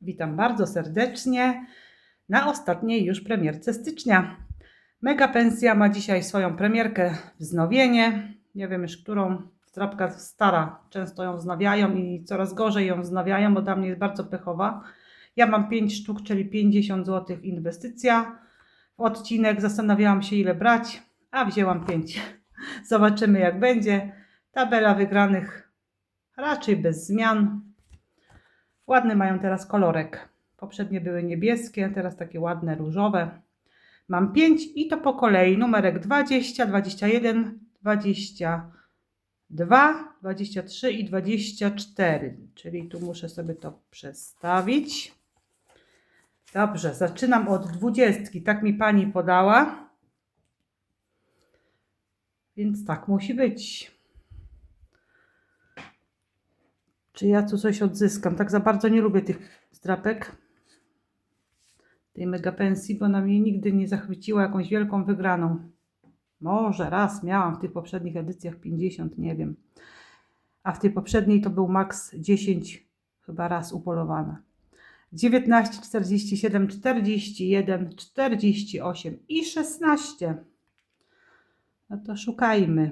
Witam bardzo serdecznie na ostatniej już premierce stycznia. Mega Pensja ma dzisiaj swoją premierkę wznowienie. Nie wiem już którą. Zdrabka stara. Często ją wznawiają i coraz gorzej ją wznawiają, bo dla mnie jest bardzo pechowa. Ja mam 5 sztuk, czyli 50 zł inwestycja. W odcinek zastanawiałam się ile brać, a wzięłam 5. Zobaczymy jak będzie. Tabela wygranych raczej bez zmian. Ładny mają teraz kolorek. Poprzednie były niebieskie, teraz takie ładne różowe. Mam 5 i to po kolei. Numerek 20, 21, 22, 23 i 24. Czyli tu muszę sobie to przestawić. Dobrze, zaczynam od 20. Tak mi pani podała. Więc tak musi być. Czy ja tu coś odzyskam? Tak za bardzo nie lubię tych zdrapek. Tej mega pensji, bo ona mnie nigdy nie zachwyciła jakąś wielką wygraną. Może raz miałam w tych poprzednich edycjach 50, nie wiem. A w tej poprzedniej to był maks 10 chyba raz upolowana. 19, 47, 41, 48 i 16. No to szukajmy.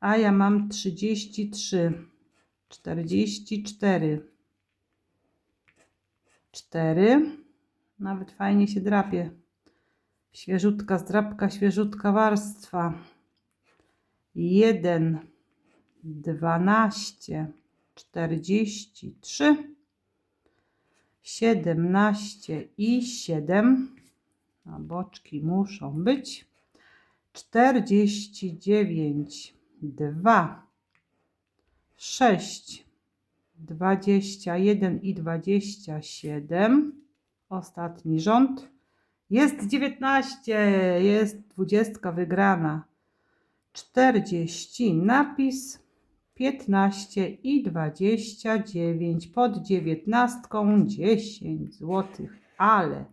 A ja mam 33, 44, 4. Nawet fajnie się drapie. Świeżutka zdrapka, świeżutka warstwa. 1, 12, 43, 17 i 7. A boczki muszą być. 49, 2, 6, 21 i 27. Ostatni rząd. Jest 19, jest 20 wygrana. 40 napis, 15 i 29 pod 19 10 zł, ale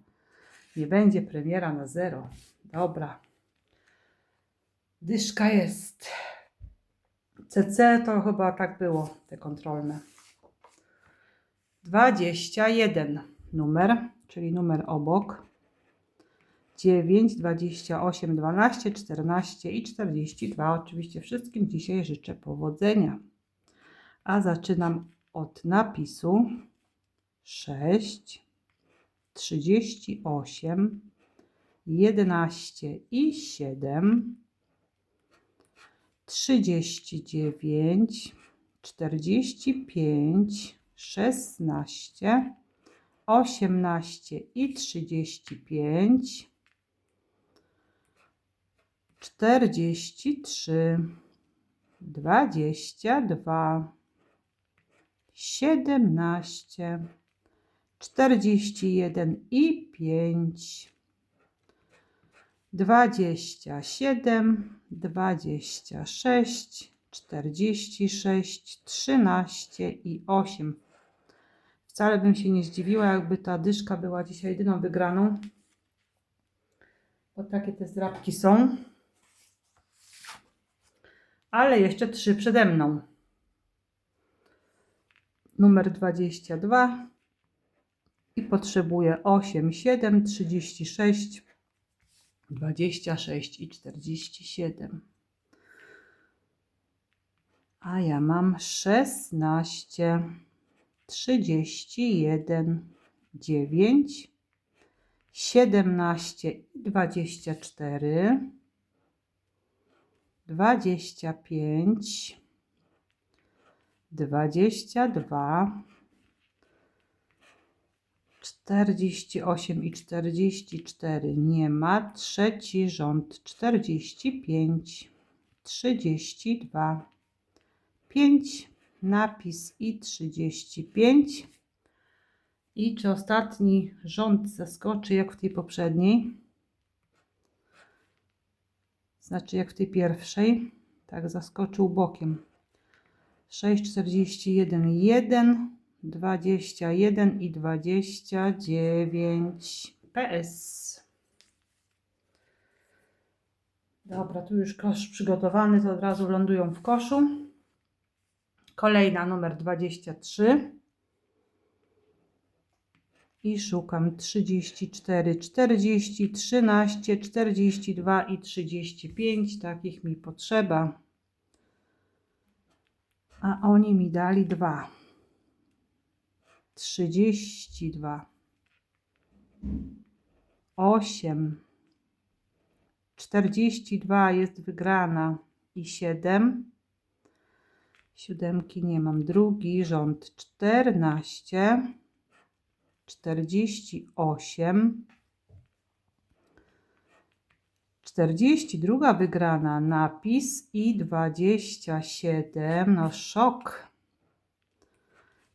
nie będzie premiera na zero. Dobra. Dyszka jest. CC to chyba tak było, te kontrolne. 21 numer, czyli numer obok. 9, 28, 12, 14 i 42. Oczywiście wszystkim dzisiaj życzę powodzenia. A zaczynam od napisu 6, 38, 11 i 7, 39, 45, 16, 18 i 35, 43, 22, 17, 41 i 5, 27, 26, 46, 13 i 8. Wcale bym się nie zdziwiła, jakby ta dyszka była dzisiaj jedyną wygraną. Bo takie te zdrabki są. Ale jeszcze trzy przede mną. Numer 22 i potrzebuję 8, 7, 36, 26 i 47. A ja mam 16, 31, 9, 17 i 24, 25, 22, 48 i 44 nie ma. Trzeci rząd 45, 32, 5, napis i 35. I czy ostatni rząd zaskoczy jak w tej poprzedniej? Znaczy jak w tej pierwszej. Tak zaskoczył bokiem. 6, 41, 1, 21 i 29 PS. Dobra, tu już kosz przygotowany, to od razu lądują w koszu. Kolejna numer 23. I szukam 34, 40, 13, 42 i 35. Takich mi potrzeba. A oni mi dali dwa. 32. 8. 42 jest wygrana i 7. Siódemki nie mam. Drugi rząd 14. 48. 42 wygrana napis i 27. No szok.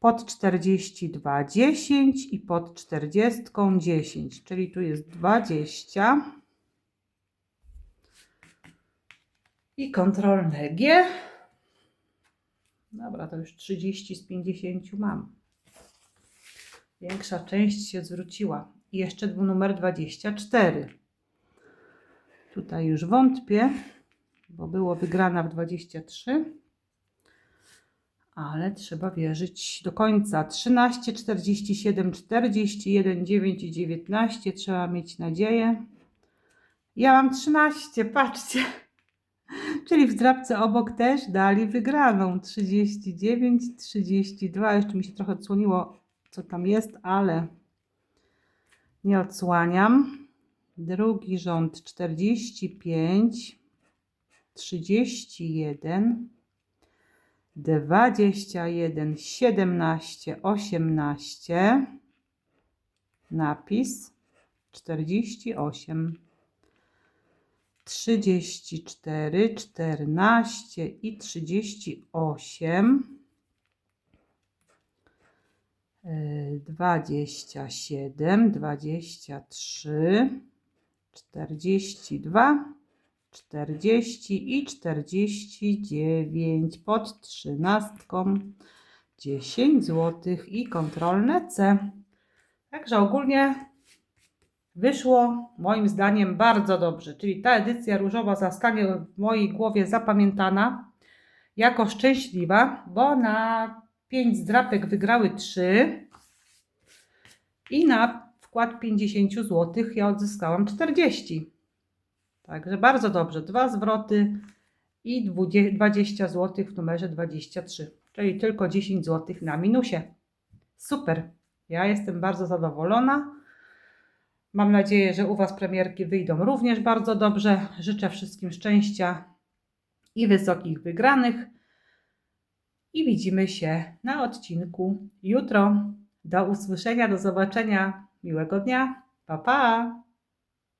Pod 42 10 i pod 40 10, czyli tu jest 20. I kontrolne G. Dobra, to już 30 z 50 mam. Większa część się zwróciła. I jeszcze numer 24. Tutaj już wątpię, bo było wygrana w 23. Ale trzeba wierzyć do końca. 13, 47, 41, 9 i 19. Trzeba mieć nadzieję. Ja mam 13, patrzcie. Czyli w zdrabce obok też dali wygraną 39, 32. Jeszcze mi się trochę odsłoniło, co tam jest, ale nie odsłaniam. Drugi rząd 45, 31, 21, 17, 18. Napis 48. 34, 14 i 38, y, 27, 23, 42, 40 i 49 pod trzynastką 10 zł i kontrolne C. Także ogólnie wyszło moim zdaniem bardzo dobrze. Czyli ta edycja różowa zostanie w mojej głowie zapamiętana jako szczęśliwa, bo na 5 zdrapek wygrały 3 i na wkład 50 zł ja odzyskałam 40. Także bardzo dobrze. Dwa zwroty i 20 zł w numerze 23, czyli tylko 10 zł na minusie. Super. Ja jestem bardzo zadowolona. Mam nadzieję, że u Was premierki wyjdą również bardzo dobrze. Życzę wszystkim szczęścia i wysokich wygranych. I widzimy się na odcinku jutro. Do usłyszenia, do zobaczenia. Miłego dnia. Pa, pa!